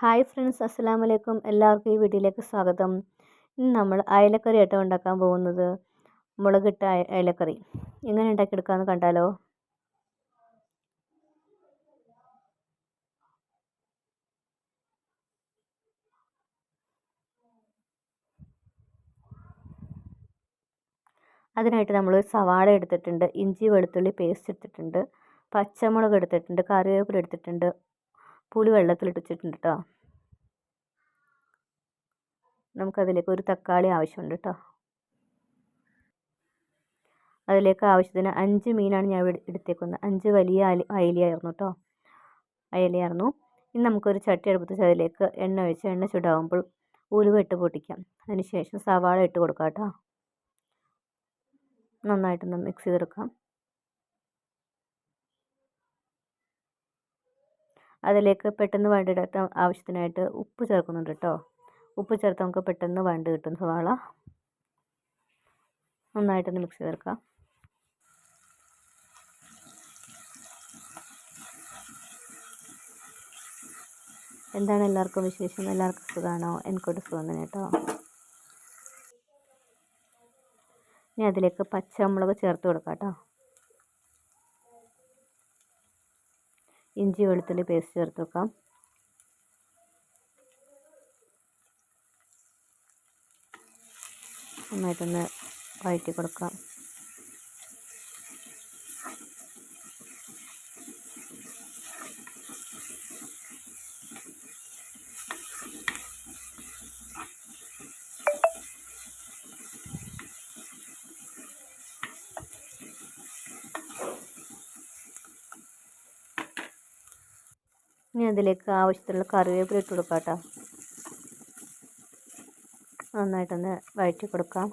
Hi friends അസ്സലാമു അലൈക്കും എല്ലാവർക്കും ഈ വീഡിയോയിലേക്ക് സ്വാഗതം. ഇന്ന് നമ്മൾ അയലക്കറി ആയിട്ട് ഉണ്ടാക്കാൻ പോകുന്നത്. മുളകിട്ട അയ അയലക്കറി. എങ്ങനെ ഉണ്ടാക്കിയെടുക്കാമെന്ന് കണ്ടാലോ? അതിനായിട്ട് നമ്മൾ സവാള എടുത്തിട്ടുണ്ട് ഇഞ്ചി വെളുത്തുള്ളി പേസ്റ്റ് എടുത്തിട്ടുണ്ട് പച്ചമുളക് എടുത്തിട്ടുണ്ട് കറിവേപ്പില എടുത്തിട്ടുണ്ട് പുളി വെള്ളത്തിലിട്ട് വെച്ചിട്ടുണ്ട് കേട്ടോ നമുക്കതിലേക്ക് ഒരു തക്കാളി ആവശ്യമുണ്ട് കേട്ടോ അതിലേക്ക് ആവശ്യത്തിന് അഞ്ച് മീനാണ് ഞാൻ എടുത്തേക്കുന്നത്. അഞ്ച് വലിയ അയലയായിരുന്നു കേട്ടോ അയലിയായിരുന്നു. ഇനി നമുക്കൊരു ചട്ടി അടുപ്പത്ത് അതിലേക്ക് എണ്ണ ഒഴിച്ച് എണ്ണ ചൂടാകുമ്പോൾ ഉലുവ ഇട്ട് പൊട്ടിക്കാം. അതിനുശേഷം സവാള ഇട്ട് കൊടുക്കാം കേട്ടോ നന്നായിട്ടൊന്ന് മിക്സ് ചെയ്തെടുക്കാം. അതിലേക്ക് പെട്ടെന്ന് വഴണ്ടിടാത്ത ആവശ്യത്തിനായിട്ട് ഉപ്പ് ചേർക്കുന്നുണ്ട് കേട്ടോ ഉപ്പ് ചേർത്ത് നമുക്ക് പെട്ടെന്ന് വേണ്ടി കിട്ടും സവാള. നന്നായിട്ടൊന്ന് മിക്സ് ചേർക്കാം എന്താണ് എല്ലാവർക്കും വിശേഷം? എല്ലാവർക്കും സുഖമാണോ എനിക്കോട്ട് സുഖം തന്നെ കേട്ടോ ഇനി അതിലേക്ക് പച്ചമുളക് ചേർത്ത് കൊടുക്കാം കേട്ടോ ഇഞ്ചി വെളുത്തുള്ളി പേസ്റ്റ് ചേർത്ത് വെക്കാം. നന്നായിട്ടൊന്ന് വഴറ്റി കൊടുക്കാം. ഇനി അതിലേക്ക് ആവശ്യത്തിനുള്ള കറിവേപ്പില ഇട്ട് കൊടുക്കാം കേട്ടോ നന്നായിട്ടൊന്ന് വഴറ്റി കൊടുക്കാം.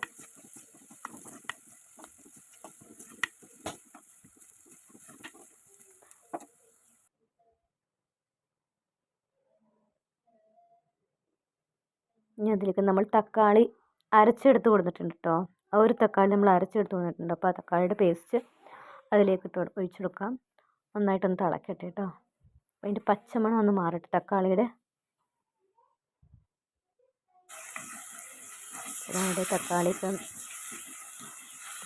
ഇനി അതിലേക്ക് നമ്മൾ തക്കാളി അരച്ചെടുത്ത് കൊടുത്തിട്ടുണ്ട് കേട്ടോ. ആ ഒരു തക്കാളി നമ്മൾ അരച്ചെടുത്ത് കൊടുത്തിട്ടുണ്ട്. അപ്പോൾ ആ തക്കാളിയുടെ പേസ്റ്റ് അതിലേക്ക് ഇട്ട് ഒഴിച്ചു കൊടുക്കാം. നന്നായിട്ടൊന്ന് തിളക്കട്ടെ കേട്ടോ. അതിന്റെ പച്ചമണം ഒന്ന് മാറട്ടെ. തക്കാളിയുടെ. നമ്മുടെ തക്കാളി ഇപ്പം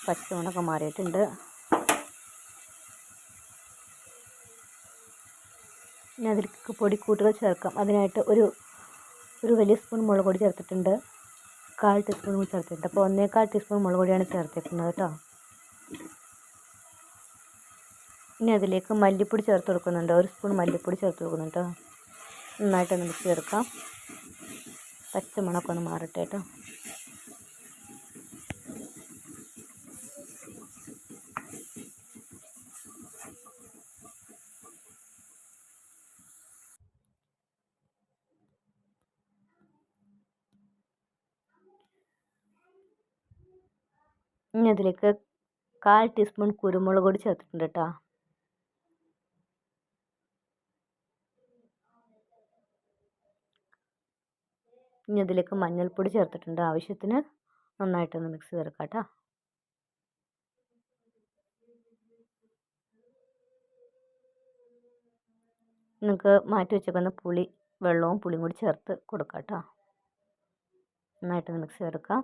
പച്ചമണമൊക്കെ മാറിയിട്ടുണ്ട്. ഇനി അതിലേക്ക് പൊടിക്കൂട്ടുകൾ ചേർക്കാം. അതിനായിട്ട് ഒരു ഒരു വലിയ സ്പൂൺ മുളക് പൊടി ചേർത്തിട്ടുണ്ട്. കാൽ ടീസ്പൂൺ ചേർത്തിട്ടുണ്ട്. അപ്പോൾ ഒന്നേകാൽ ടീസ്പൂൺ മുളക് പൊടിയാണ് ചേർത്തേക്കുന്നത് കേട്ടോ. ഇനി അതിലേക്ക് മല്ലിപ്പൊടി ചേർത്ത് കൊടുക്കുന്നുണ്ട്. ഒരു സ്പൂൺ മല്ലിപ്പൊടി ചേർത്ത് കൊടുക്കുന്നുണ്ട് കേട്ടോ നന്നായിട്ടൊന്ന് മിക്സ് ചേർക്കാം പച്ചമണമൊക്കെ ഒന്ന് മാറട്ടെ കേട്ടോ ഇനി അതിലേക്ക് കാൽ ടീസ്പൂൺ കുരുമുളക് പൊടി ചേർത്തിട്ടുണ്ട് കേട്ടോ ഇനി അതിലേക്ക് മഞ്ഞൾപ്പൊടി ചേർത്തിട്ടുണ്ട്. ആവശ്യത്തിന് നന്നായിട്ടൊന്ന് മിക്സ് ചേർക്കാം കേട്ടോ നിങ്ങൾക്ക് മാറ്റി വെച്ചേക്കുന്ന പുളി വെള്ളവും പുളിയും കൂടി ചേർത്ത് കൊടുക്കാം കേട്ടോ നന്നായിട്ടൊന്ന് മിക്സ് ചേർക്കാം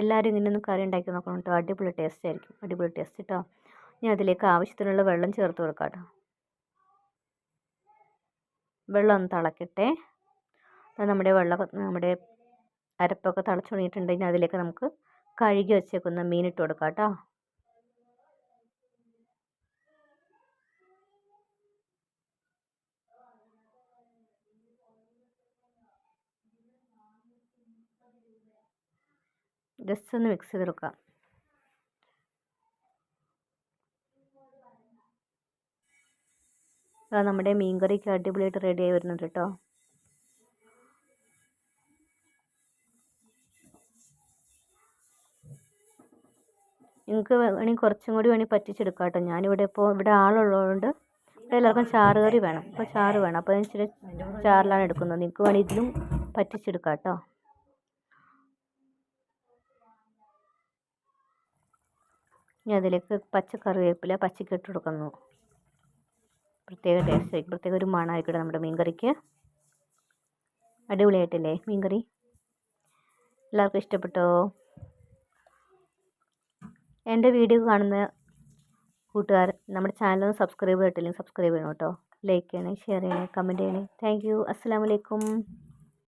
എല്ലാവരും ഇങ്ങനെ ഒന്ന് കറി ഉണ്ടാക്കി നോക്കണം കേട്ടോ. അടിപൊളി ടേസ്റ്റ് ആയിരിക്കും. അടിപൊളി ടേസ്റ്റ് കേട്ടോ ഞാൻ അതിലേക്ക് ആവശ്യത്തിനുള്ള വെള്ളം ചേർത്ത് കൊടുക്കാം കേട്ടോ. വെള്ളം ഒന്ന് തിളക്കട്ടെ. നമ്മുടെ വെള്ളം നമ്മുടെ അരപ്പൊക്കെ തിളച്ച് തുടങ്ങിയിട്ടുണ്ടെങ്കിൽ അതിലേക്ക് നമുക്ക് കഴുകി വെച്ചേക്കുന്ന മീൻ ഇട്ട് കൊടുക്കാം കേട്ടോ. ജസ്റ്റ് ഒന്ന് മിക്സ് ചെയ്തെടുക്കാം നമ്മുടെ മീൻ കറിക്ക് അടിപൊളിയായിട്ട് റെഡിയായി വരുന്നുണ്ട് കേട്ടോ നിങ്ങൾക്ക് വേണമെങ്കിൽ കുറച്ചും കൂടി വേണമെങ്കിൽ പറ്റിച്ചെടുക്കാം കേട്ടോ ഞാനിവിടെ ഇപ്പോൾ ഇവിടെ ആളുള്ളതുകൊണ്ട് ഇവിടെ എല്ലാവർക്കും ചാറ് കറി വേണം. അപ്പോൾ ചാറ് വേണം. അപ്പോൾ ഞാൻ ഇച്ചിരി ചാറിലാണ് എടുക്കുന്നത്. നിങ്ങൾക്ക് വേണമെങ്കിൽ ഇതിലും പറ്റിച്ചെടുക്കാം കേട്ടോ ഇനി അതിലേക്ക് പച്ച കറിവേപ്പില പച്ചക്ക് ഇട്ട് കൊടുക്കുന്നു. പ്രത്യേക ടേസ്റ്റ് പ്രത്യേക ഒരു മണമായിക്കോട്ടെ നമ്മുടെ മീൻകറിക്ക്. അടിപൊളിയായിട്ടില്ലേ മീൻ കറി എല്ലാവർക്കും ഇഷ്ടപ്പെട്ടോ? എന്റെ വീഡിയോ കാണുന്ന കൂട്ടുകാർ നമ്മുടെ ചാനൽ ഒന്ന് സബ്സ്ക്രൈബ് ചെയ്തിട്ടില്ലെങ്കിൽ സബ്സ്ക്രൈബ് ചെയ്യണം കേട്ടോ. ലൈക്ക് ചെയ്യണേ ഷെയർ ചെയ്യണേ കമന്റ് ചെയ്യണേ. താങ്ക് യു അസ്സാം വലൈക്കും